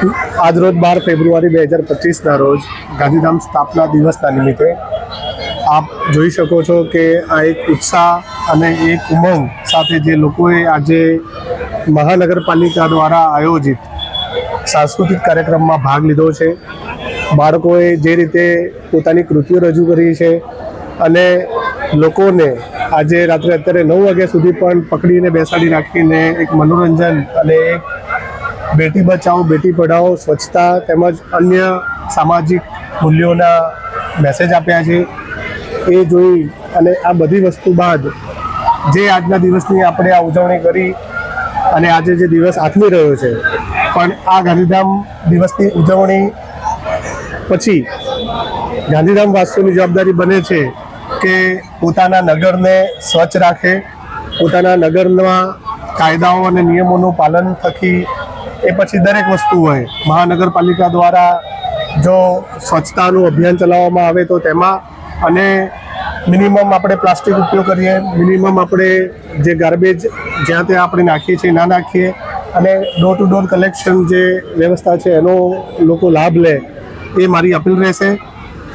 આજરોજ બાર ફેબ્રુઆરી બે હજાર પચીસના રોજ ગાંધીધામ સ્થાપના દિવસના નિમિત્તે આપ જોઈ શકો છો કે આ એક ઉત્સાહ અને એક ઉમંગ સાથે જે લોકોએ આજે મહાનગરપાલિકા દ્વારા આયોજિત સાંસ્કૃતિક કાર્યક્રમમાં ભાગ લીધો છે. બાળકોએ જે રીતે પોતાની કૃતિઓ રજૂ કરી છે અને લોકોને આજે રાત્રે અત્યારે નવ વાગ્યા સુધી પણ પકડીને બેસાડી રાખીને એક મનોરંજન અને એક બેટી બચાવો, બેટી પઢાઓ સ્વચ્છતા તેમજ અન્ય સામાજિક મૂલ્યોના મેસેજ આપ્યા છે. એ જોઈ અને આ બધી વસ્તુ બાદ જે આજના દિવસની આપણે આ ઉજવણી કરી અને આજે જે દિવસ આથમી રહ્યો છે, પણ આ ગાંધીધામ દિવસની ઉજવણી પછી ગાંધીધામ વાસીઓની જવાબદારી બને છે કે પોતાના નગરને સ્વચ્છ રાખે, પોતાના નગરમાં કાયદાઓ અને નિયમોનું પાલન થકી એ પછી દરેક વસ્તુ હોય. મહાનગરપાલિકા દ્વારા જો સ્વચ્છતાનું અભિયાન ચલાવવામાં આવે તો તેમાં અને મિનિમમ આપણે પ્લાસ્ટિક ઉપયોગ કરીએ, મિનિમમ આપણે જે ગાર્બેજ જ્યાં ત્યાં આપણે નાખીએ છીએ ના નાખીએ અને ડોર ટુ ડોર કલેક્શન જે વ્યવસ્થા છે એનો લોકો લાભ લે એ મારી અપીલ રહેશે.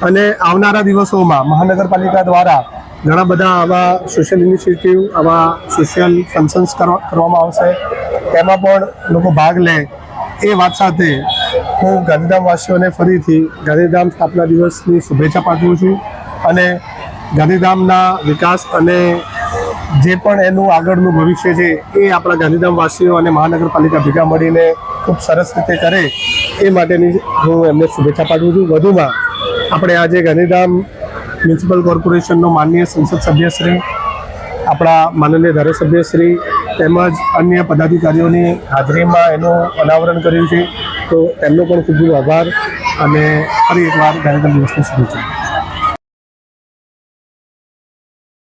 અને આવનારા દિવસોમાં મહાનગરપાલિકા દ્વારા ઘણા બધા આવા સોશિયલ ઇનિશિયેટિવ આવા સોશિયલ ફંક્શન્સ કરવામાં આવશે. તેમાં પણ લોકો ભાગ લે. એ વાત સાથે હું ગાંધીધામવાસીઓને ફરીથી ગાંધીધામ સ્થાપના દિવસની શુભેચ્છા પાઠવું છું અને ગાંધીધામના વિકાસ અને જે પણ એનું આગળનું ભવિષ્ય છે એ આપણા ગાંધીધામવાસીઓ અને મહાનગરપાલિકા ભેગા મળીને ખૂબ સરસ રીતે કરે એ માટેની હું એમને શુભેચ્છા પાઠવું છું. વધુમાં આપણે આજે ગાંધીધામ મ્યુનિસિપલ કોર્પોરેશનનો માનનીય સંસદ સભ્યશ્રી, આપણા માનનીય ધારાસભ્યશ્રી તેમજ અન્ય પદાધિકારીઓની હાજરીમાં એનું અનાવરણ કર્યું છે. તો તેમનો પણ ખૂબ ખૂબ આભાર અને ફરી એકવાર ગણતંત્ર દિવસની શુભેચ્છા.